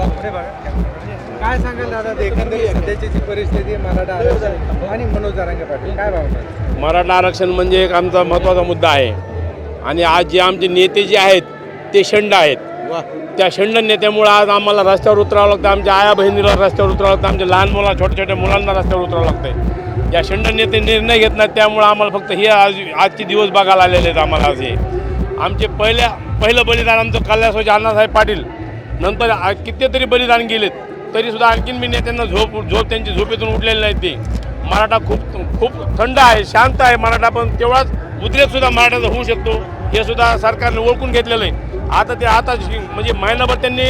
काय सांगाल दादा एकंदरीत सध्याची जी परिस्थिती आहे मराठा आरक्षण आणि मनोज जारांगे पाटील काय भावना मराठा आरक्षण म्हणजे एक आमचा महत्त्वाचा मुद्दा आहे. आणि आज जे आमचे नेते जे आहेत ते शंड आहेत. त्या शंड नेत्यामुळं आज आम्हाला रस्त्यावर उतरावं लागतं आमच्या आया बहिणीला रस्त्यावर उतरावं लागतं आमच्या लहान मुला छोट्या छोट्या मुलांना रस्त्यावर उतरावं लागतंय. या शंड नेते निर्णय घेत नाहीत त्यामुळं आम्हाला फक्त हे आज आजचे दिवस बघायला आलेले आहेत आम्हाला असे आमचे पहिल्या पहिलं बलिदान आमचं कल्याणसाठी अण्णासाहेब पाटील नंतर आ- कितीतरी बलिदान गेलेत. तरीसुद्धा आणखीन मी नेत्यांना झोप झोप त्यांची झोपेतून उठलेले नाहीत ते. मराठा खूप खूप थंड आहे शांत आहे मराठा पण तेवढाच उद्रेक सुद्धा मराठाचा होऊ शकतो. हे सुद्धा सरकारने ओळखून घेतलेलं आहे. आता ते आता म्हणजे महिनाभर त्यांनी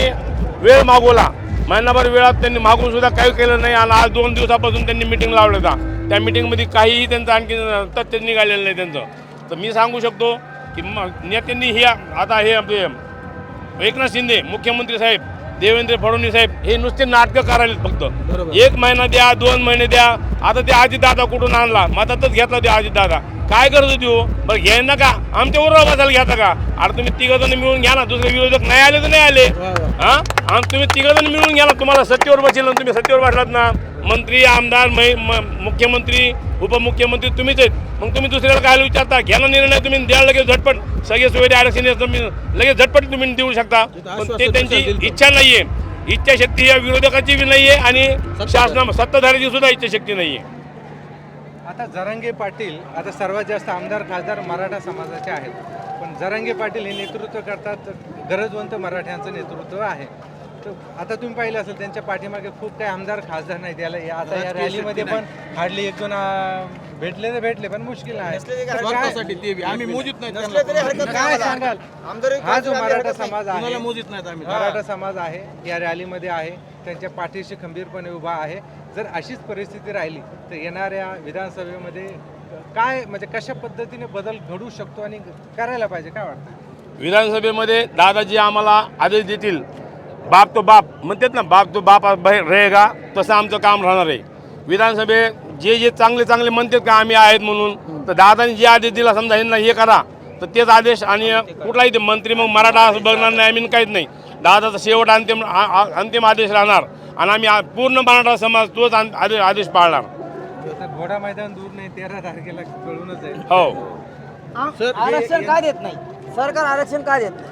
वेळ मागवला. महिनाभर वेळात त्यांनी मागून सुद्धा काही केलं नाही आणि आज दोन दिवसापासून त्यांनी मिटिंग लावलं होता त्या मिटिंगमध्ये काहीही त्यांचं आणखी तथ्य निघालेलं नाही त्यांचं. तर मी सांगू शकतो की मग नेत्यांनी हे आता हे आपले एकनाथ शिंदे मुख्यमंत्री साहेब देवेंद्र फडणवीस साहेब हे नुसते नाटकं करायला फक्त. एक महिना द्या दोन महिने द्या आता ते अजितदादा कुठून आणला? मतातच घेतला ते अजितदादा काय करत हो? बरं घ्याय ना का? आमच्या बरोबर बसायला घ्याता का? अरे तुम्ही तिघ जण मिळून घ्या ना दुसरे विरोधक नाही आले तर नाही आले. हा? तुम्ही तिघ जण मिळून घ्या ना तुम्हाला सत्तेवर बसेल ना तुम्ही सत्तेवर बसलात ना. मंत्री आमदार मुख्यमंत्री उपमुख्यमंत्री तुम्हीच आहेत. मग तुम्ही दुसऱ्याला काय विचारता? घ्या ना निर्णय तुम्ही द्या लगेच झटपट. सगळे सुविधा आरक्षण आहे, तुम्ही लगेच झटपट तुम्ही देऊ शकता. पण ते त्यांची इच्छा नाहीये. इच्छाशक्ती या विरोधकाची बी नाहीये आणि शासना सत्ताधाऱ्याची सुद्धा इच्छाशक्ती नाहीये. आता जरांगे पाटील आता सर्वात जास्त आमदार खासदार मराठा समाजाचे आहेत. पण जरांगे पाटील हे नेतृत्व करतात गरजवंत मराठ्यांचं नेतृत्व आहे. तर आता तुम्ही पाहिलं असेल त्यांच्या पाठीमागे खूप काही आमदार खासदार नाही. त्याला या- आता या रॅलीमध्ये पण हार्डली एक दोन भेटले तर भेटले पण मुश्किल आहे तर काय- आम्ही मोजित नाही काय सांगाल? हा जो मराठा समाज आहे. मोजित नाहीत आम्ही. मराठा समाज आहे या रॅलीमध्ये आहे. त्यांच्या पाठीशी खंबीरपणे उभा आहे. जर अशीच परिस्थिती राहिली तर येणाऱ्या विधानसभेमध्ये काय म्हणजे कशा पद्धतीने बदल घडू शकतो आणि करायला पाहिजे? काय वाटतं? विधानसभेमध्ये दादाजी आम्हाला आदेश देतील. बाप तो बाप म्हणतात ना बाप तो बाप रहेगा तसं आमचं काम राहणार आहे. विधानसभेत जे जे चांगले चांगले म्हणतात का आम्ही आहेत म्हणून तर दादानी जे आदेश दिला समजा यांना हे करा तर तेच आदेश आणि कुठलाही ते मंत्री मग मराठा असं बघणार नाही आम्ही काहीच नाही. दादाचा शेवट अंतिम अंतिम आदेश राहणार आणि आम्ही पूर्ण मराठा समाज तोच आदेश आदेश पाळणार. घोडा मैदान दूर नाही तेरा तारखेला हो. आरक्षण का देत नाही? सरकार आरक्षण का देत नाही?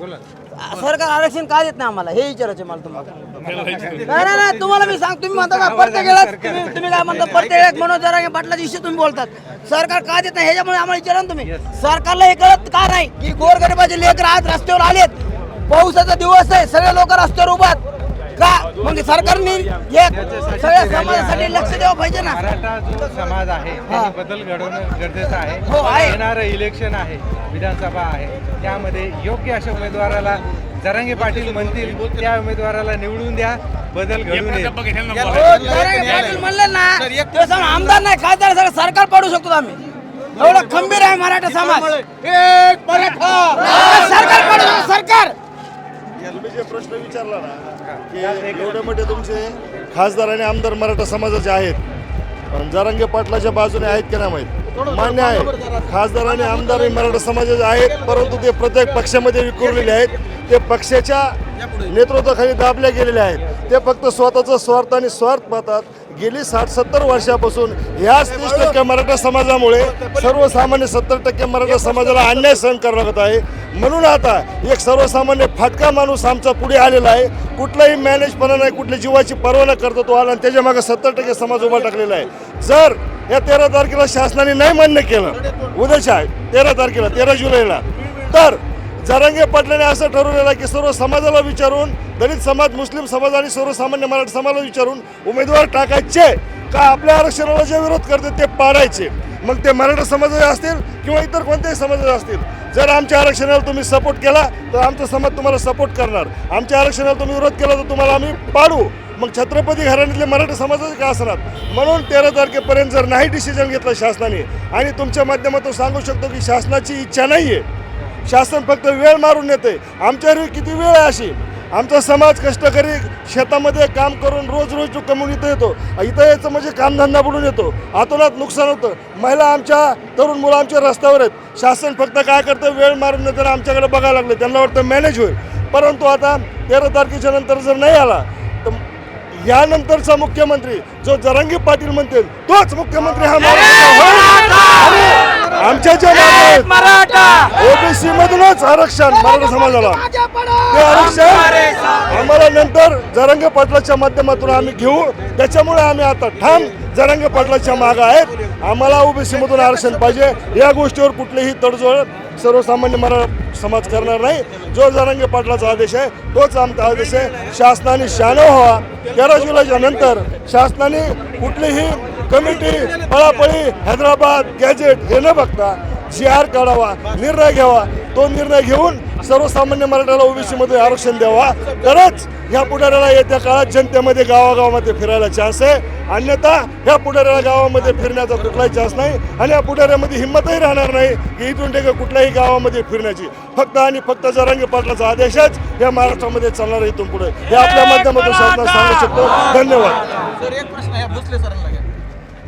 सरकार आरक्षण का देत नाही आम्हाला? हे विचारायचं मला तुम्हाला. नाही. नाही नाही तुम्हाला मी सांग तुम्ही म्हणता का प्रत्येक वेळेस तुम्ही तुम्ही काय म्हणता प्रत्येक वेळेस मनोज जरांगे पाटला दिवशी तुम्ही बोलतात. सरकार का देत नाही? ह्याच्यामुळे आम्हाला विचारा ना तुम्ही. सरकारला हे कळत का नाही? की गोरगरिबाचे लेकर आज रस्त्यावर आलेत. पावसाचा दिवस आहे सगळे लोक रस्त्यावर उभात का? मग सरकारने हे सगळ्या समाजासाठी लक्ष द्यावं पाहिजे ना. मराठा जो समाज आहे त्याने बदल घडवणं गरजेचं हो, आहे. आहे. येणारं इलेक्शन आहे विधानसभा आहे. त्यामध्ये योग्य अशा उमेदवाराला जरांगे पाटील म्हणतील त्या उमेदवाराला निवडून द्या बदल घडून येईल हो, जरांगे पाटील म्हणले ना ते आमदार नाही खासदार सगळं सरकार पाडू शकतो आम्ही. एवढं खंबीर आहे मराठा समाज. सरकार पाडू शकतो, सरकार तुम्ही जे प्रश्न विचारला ना की एवढे मोठे तुमचे खासदार आणि आमदार मराठा समाजाचे आहेत. पण जरांगे पाटलाच्या बाजूने आहेत की नाही माहीत? मान्य आहे. खासदार आणि आमदार हे मराठा समाजाचे आहेत परंतु ते प्रत्येक पक्षामध्ये विखुरलेले आहेत. ते पक्षाच्या नेतृत्वाखाली दाबल्या गेलेले आहेत. ते फक्त स्वतःचा स्वार्थ आणि स्वार्थ पाहतात. गेली साठ सत्तर वर्षापासून ह्याच तीस टक्के मराठा समाजामुळे सर्वसामान्य सत्तर टक्के मराठा समाजाला अन्याय सहन करावा लागत आहे. म्हणून आता एक सर्वसामान्य फाटका माणूस आमचा पुढे आलेला आहे. कुठलाही मॅनेजपणा नाही कुठल्या जीवाची पर्वा न करतो तो आला आणि त्याच्यामागे सत्तर टक्के समाज उभा टाकलेला आहे. जर या तेरा तारखेला शासनाने नाही मान्य केलं उद्याच्या तेरा तारखेला तेरा जुलैला तर जरंगे पाटलाने असं ठरवलेलं आहे की सर्व समाजाला विचारून दलित समाज मुस्लिम समाज आणि सर्वसामान्य मराठी समाजाला विचारून उमेदवार टाकायचे का आपल्या आरक्षणाला जे विरोध करते ते पाडायचे? मग ते मराठा समाजाचे असतील किंवा इतर कोणत्याही समाजाचे असतील? जर आमच्या आरक्षणाला तुम्ही सपोर्ट केला तर आमचा समाज तुम्हाला सपोर्ट करणार. आमच्या आरक्षणाला तुम्ही विरोध केला तर तुम्हाला आम्ही पाडू. मग छत्रपती घराण्यातले मराठा समाजाचे का असणार? म्हणून तेरा तारखेपर्यंत जर नाही डिसिजन घेतलं शासनाने आणि तुमच्या माध्यमातून सांगू शकतो की शासनाची इच्छा नाही आहे शासन फक्त वेळ मारून येते आमच्यावर किती वेळ आहे अशी? आमचा समाज कष्टकरी शेतामध्ये काम करून रोज रोज जो कमवून इथं येतो इथं यायचं म्हणजे कामधंदा बुडून येतो. आतोनात नुकसान होतं. महिला आमच्या तरुण मुलं आमच्या रस्त्यावर आहेत. शासन फक्त काय करतं? वेळ मारून येतं आमच्याकडे बघायला लागलं. त्यांना वाटतं मॅनेज होईल. परंतु आता तेरा तारखेच्या नंतर जर नाही आला तर यानंतरचा मुख्यमंत्री जो जरांगी पाटील म्हणतील तोच मुख्यमंत्री हा आमच्या मागण्या आहेत ओबीसी मधूनच आरक्षण मराठा समाजाला. ते आरक्षण आम्हाला नंतर जरंगे पाटलाच्या माध्यमातून आम्ही घेऊ. त्याच्यामुळे आम्ही आता ठाम जरंगे पाटलाच्या मागं आहेत. आम्हाला ओबीसी मधून आरक्षण पाहिजे. या गोष्टीवर कुठलीही तडजोड सर्वसामान्य मराठा समाज करणार नाही. जो जरंगे पाटलाचा आदेश आहे तोच आमचा आदेश आहे. शासनाने शहाणा व्हावा. तेरा जुलैच्या नंतर शासनाने कुठलीही कमिटी पळापळी हैदराबाद गॅजेट हे न बघता जी आर काढावा निर्णय घ्यावा तो निर्णय घेऊन सर्वसामान्य मराठ्याला ओबीसी मध्ये आरक्षण द्यावा. तरच ह्या पुढाऱ्याला येत्या काळात जनतेमध्ये गावागावामध्ये फिरायला चान्स आहे. अन्यथा ह्या पुढाऱ्याला गावामध्ये फिरण्याचा कुठलाही चान्स नाही आणि या पुढाऱ्यामध्ये हिंमतही राहणार नाही की इथून टेक कुठल्याही गावामध्ये फिरण्याची. फक्त आणि फक्त जरांगी पाटलाचा आदेशच या महाराष्ट्रामध्ये चालणार आहे इथून पुढे. हे आपल्या माध्यमातून सांगू शकतो. धन्यवाद.